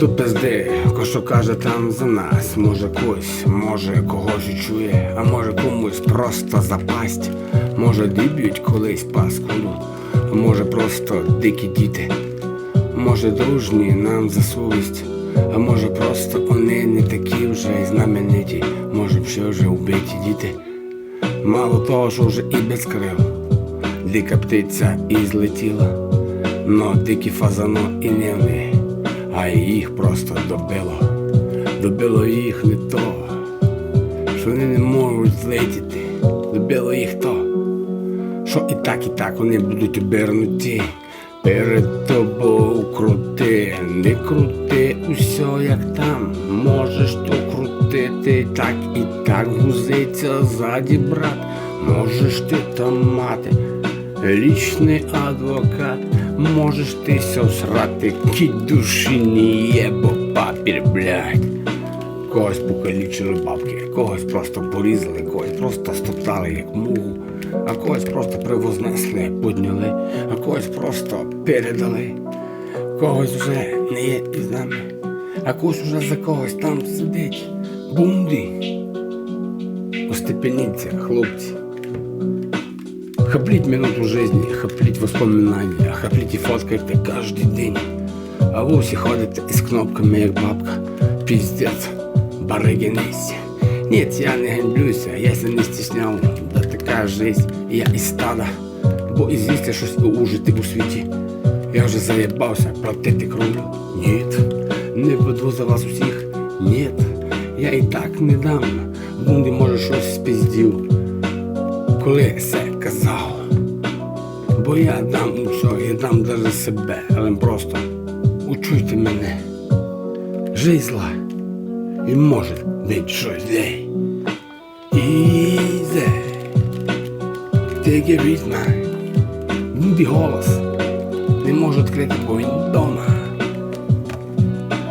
до пизди, ко що каже там за нас, може когось, може когось чує, а може комусь просто запасть, може диб'ють колись паскуду, а може просто дикі діти, може довжні нам за совість, а може просто вони не такі вже й знамениті, може ще вже вбиті діти. Мало того, що вже і без крил, дика птиця і злетіла, но дикі фазано і не вони, а їх просто добило. Добило їх не то, що вони не можуть злетіти. Добило їх то, що і так, і так вони будуть обернуті. Перед тобою крути, не крути усе як там. Можеш то крутити, так і так гузиться ззаді, брат. Можеш ти там мати лічний адвокат, можеш ти сьо срати, кіть душі не є, бо папір, блядь. Когось покалічили бабки, когось просто порізали, когось просто стоптали як мугу, а когось просто привознесли, подняли, а когось просто передали, когось вже не є із нами, а когось вже за когось там сидить. Бунди. Остепеніться, хлопці. Хапліть минуту жизни, хапліть воспоминання, хапліть і фоткайте кожен день. А ви всі ходите із кнопками, як бабка. Піздець, барыгинись. Нет, я не гандлюся, я ся не стісняв. Да така жизнь, я із стада. Бо ізвісти щось ужити у світі. Я вже заєбався платити кровлю. Ніт, не буду за вас усіх. Ніт, я і так не дам. Бунди може щось спіздів Коли все казав. Бо я дам усе, я дам даже себе, але просто учуйте мене. Жизнь зла і може бути щось злей. Ізе. A read, man. Голос. Не можу відкрити, бо він вдома.